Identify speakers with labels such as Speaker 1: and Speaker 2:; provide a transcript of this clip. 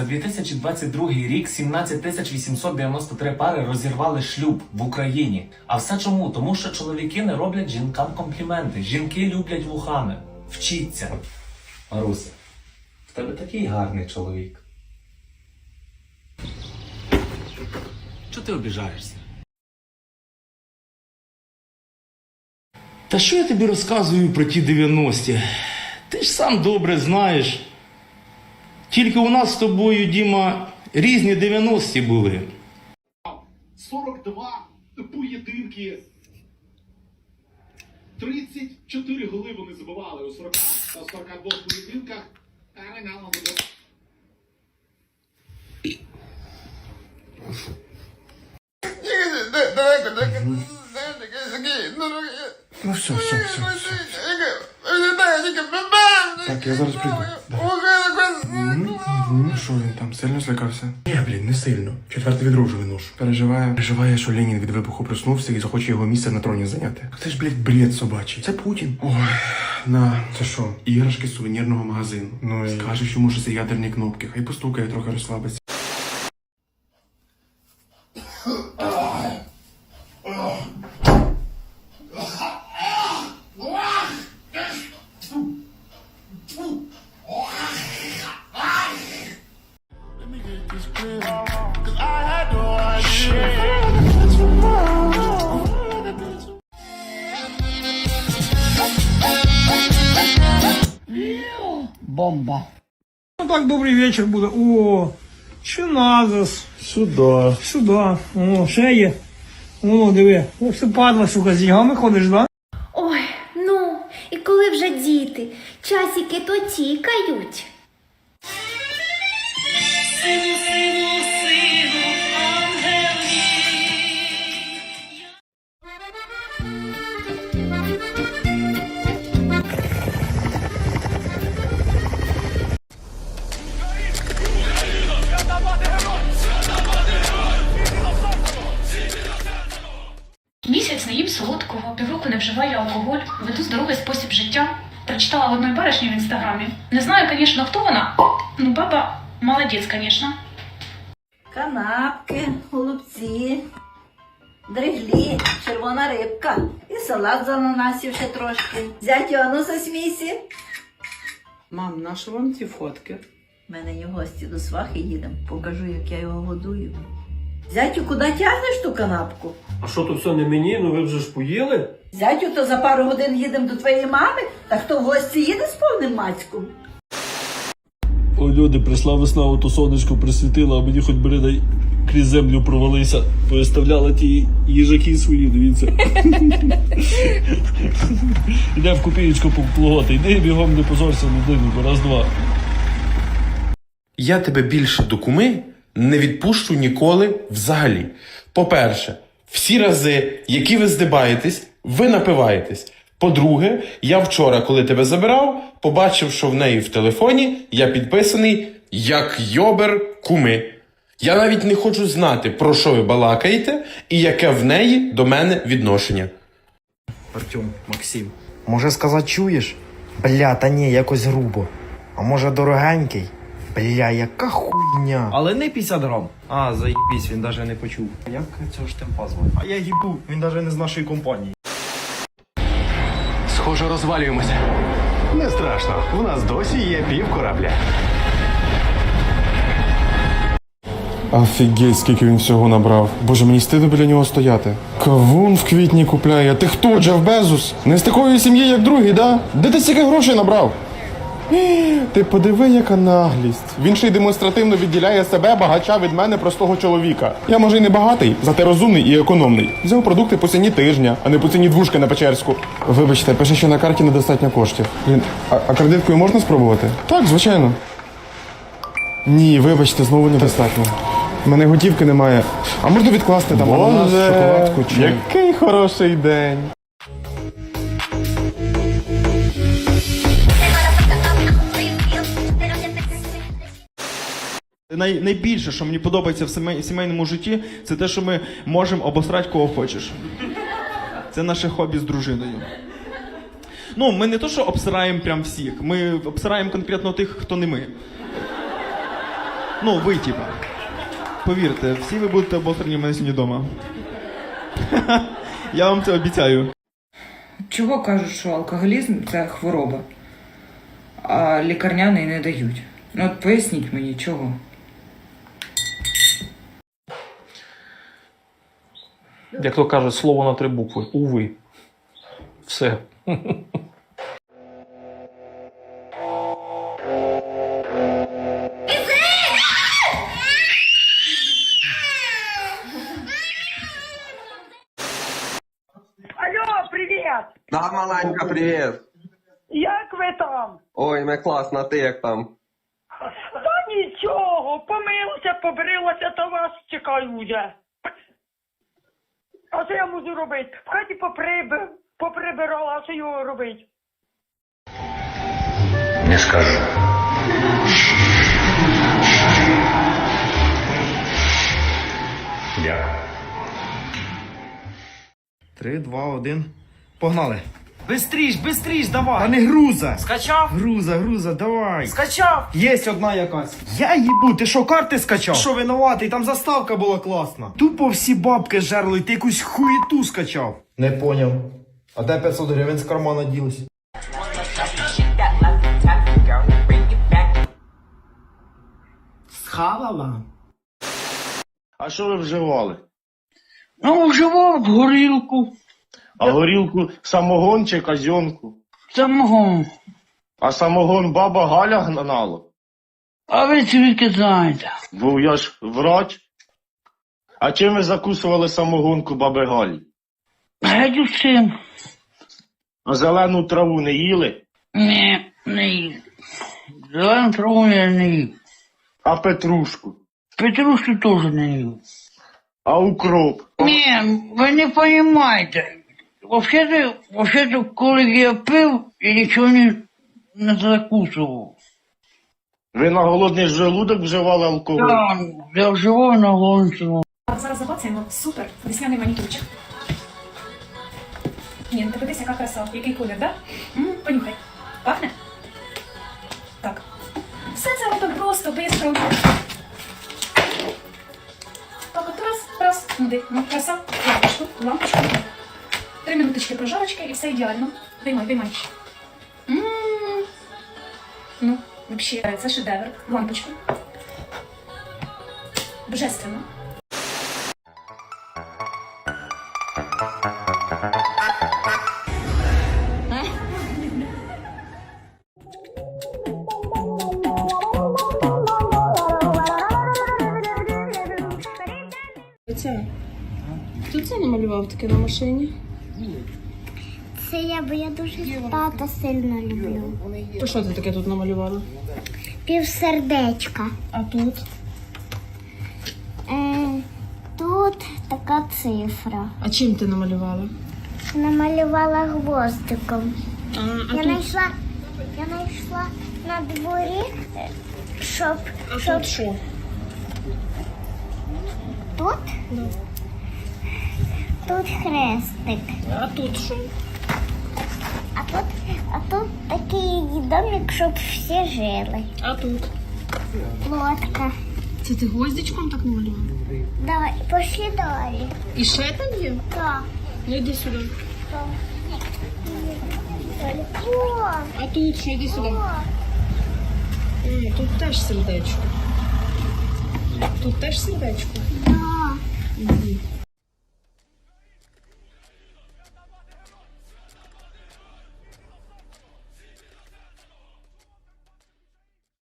Speaker 1: За 2022 рік 17 тисяч 893 пари розірвали шлюб в Україні. А все чому? Тому що чоловіки не роблять жінкам компліменти. Жінки люблять вухами. Вчіться. Маруся, в тебе такий гарний чоловік. Чого ти обіжаєшся?
Speaker 2: Та що я тобі розказую про ті 90-ті? Ти ж сам добре знаєш. Тільки у нас з тобою, Діма, різні 90-ті були.
Speaker 3: 42 поєдинки. 34 голи вони забивали у 40 та 42 поєдинках. Та Реально забив.
Speaker 4: Ну все, все, все, все. Так, я зараз прийду. Ну що він там, сильно злякався? Ні, блін, не сильно. Четверте відро вже виношу. Переживає. Переживає, що Ленін від вибуху проснувся і захоче його місце на троні зайняти. Це ж, блядь, бред собачий. Це Путін. Ой, на. Це що? Іграшки з сувенірного магазину. Ну і... скаже, що може це ядерні кнопки. Хай постукає, трохи розслабиться.
Speaker 5: Бомба.
Speaker 6: Ну так добрий вечір буде. О, що назас.
Speaker 4: Сюди.
Speaker 6: Сюди. О, ще є. О, диви. О, все падла, сука, з ягами ходиш, да?
Speaker 7: Ой, ну, і коли вже діти, часики то тікають.
Speaker 8: Вживаю алкоголь, веду здоровий спосіб життя. Прочитала в одної баришні в інстаграмі. Не знаю, звісно, хто вона. Ну, баба молодець, звісно.
Speaker 5: Канапки, голубці, дриглі, червона рибка і салат з ананасів ще трошки. Зятю, ану засмійся.
Speaker 9: Мам, на що вам ці фотки?
Speaker 5: У мене є гості до свахи їдемо, покажу, як я його годую. Зятю, куди тягнеш ту канапку?
Speaker 10: А що то все не мені? Ну ви вже ж поїли?
Speaker 5: Зятю, то за пару годин їдемо до твоєї мами, та хто в гості їде з повним мацьком?
Speaker 10: Ой, люди, прийшла весна, ото сонечко присвітило, а мені хоч бери дай крізь землю провалися. Поіставляла ті їжаки свої, дивіться. Іде в копієчку поплуготи. Йди бігом, не позорся людину, бо раз-два.
Speaker 11: Я тебе більше до куми не відпущу ніколи взагалі. По-перше, всі рази, які ви здибаєтесь, ви напиваєтесь. По-друге, я вчора, коли тебе забирав, побачив, що в неї в телефоні я підписаний як Йобер Куми. Я навіть не хочу знати, про що ви балакаєте і яке в неї до мене відношення.
Speaker 12: Артем, Максим. Може сказати, чуєш? Бля, та ні, якось грубо. А може дорогенький? Бля, яка хуйня.
Speaker 9: Але не 50 грам. А, заїбісь, він навіть не почув.
Speaker 12: Як цього ж темпа звати? А я їбу, він навіть не з нашої компанії.
Speaker 2: Схоже, розвалюємося.
Speaker 4: Не страшно. У нас досі є пів корабля. Офігеть, скільки він всього набрав. Боже, мені стидно біля нього стояти. Кавун в квітні купляє. Ти хто, Джеф Безус? Не з такої сім'ї, як другий, да? Де ти стільки грошей набрав? Ти подиви, яка наглість. Він ще й демонстративно відділяє себе багача від мене простого чоловіка. Я може й не багатий, зате розумний і економний. Взяв продукти по ціні тижня, а не по ціні двушки на Печерську. Вибачте, пише, що на карті недостатньо коштів. Блін, а, а кредиткою можна спробувати? Так, звичайно. Ні, вибачте, знову недостатньо. У мене готівки немає. А можна відкласти там ананас, шоколадку чи. Який хороший день.
Speaker 13: Най, найбільше, що мені подобається в сімей- сімейному житті, це те, що ми можемо обосрати кого хочеш. Це наше хобі з дружиною. Ну, ми не то, що обсираємо прям всіх, ми обсираємо конкретно тих, хто не ми. Ну, ви, типа. Повірте, всі ви будете обосрані в мене сьогодні вдома. Я вам це обіцяю.
Speaker 9: Чого кажуть, що алкоголізм це хвороба, а лікарняний не дають? Ну от поясніть мені, чого?
Speaker 10: Як то кажуть, слово на три букви. Уви. Все.
Speaker 6: Алло, привіт!
Speaker 14: Да, маленька, привіт.
Speaker 6: Як ви там?
Speaker 14: Ой, ми класно, ти як там?
Speaker 6: Та нічого, помилася, побрилася, та вас чекаю вже. А що я можу робити? В хаті поприб... поприбирала, а що його робити?
Speaker 2: Не скажу. Дякую.
Speaker 12: Три, два, один. Погнали. Бистріш, бистріш, давай. А не груза. Скачав? Груза, груза, давай. Скачав. Єсть одна якась. Я їбу, ти що, карти скачав? Що винуватий, там заставка була класна. Тупо всі бабки жерли, ти якусь хуєту скачав. Не поняв. А де 500 гривень з кармана ділись? Схавала?
Speaker 11: А що ви вживали?
Speaker 6: Ну, вживав горілку,
Speaker 11: А горілку самогон чи казьонку?
Speaker 6: самогон.
Speaker 11: А самогон баба Галя гнала?
Speaker 6: А ви звідки знаєте?
Speaker 11: Бо я ж врач. А чим ви закусували самогонку баби Галі?
Speaker 6: Геть цим.
Speaker 11: А зелену траву не їли?
Speaker 6: Ні, не їв. Зелену траву я не їв.
Speaker 11: А петрушку?
Speaker 6: Петрушку теж не їв.
Speaker 11: А укроп?
Speaker 6: Ні, ви не розумієте. Вообще-то, вообще-то, коли я пив, я нічого не, не закусував.
Speaker 11: Ви на голодний желудок вживали алкоголь?
Speaker 6: Так, я вживав на голодну.
Speaker 8: Зараз забацаємо. Супер. Весняний манікюрчик. Ні, ну ти подивись, яка краса. Який колір, да? М, понюхай. Пахне? Так. Все це робимо просто, без рук. Так, от раз, раз. Ну, де? Ну, краса. Лампочку, лампочку. Три минуточки прожарочки і все ідеально. Виймай, виймай. Ну, взагалі, це шедевр. Лампочку. Божественно.
Speaker 7: Хто це намалював таке на машині? Це я, бо я дуже тата сильно люблю.
Speaker 9: То що ти таке тут намалювала?
Speaker 7: Півсердечка.
Speaker 9: А тут?
Speaker 7: Е, тут така цифра.
Speaker 9: А чим ти намалювала?
Speaker 7: Намалювала гвоздиком.
Speaker 9: А,
Speaker 7: Я знайшла, я знайшла на дворі, щоб, щоб
Speaker 9: що?
Speaker 7: тут. Тут хрестик.
Speaker 9: А тут що?
Speaker 7: А тут, а тут такий домик, щоб всі жили.
Speaker 9: А тут?
Speaker 7: Лодка.
Speaker 9: Це ти гвоздичком так намалювала?
Speaker 7: Давай, пошли далі.
Speaker 9: І ще там є?
Speaker 7: Так.
Speaker 9: Ну йди сюди.
Speaker 7: О,
Speaker 9: А тут що, йди сюди.
Speaker 7: о.
Speaker 9: Тут теж сердечко. Тут теж сердечко.
Speaker 7: Да.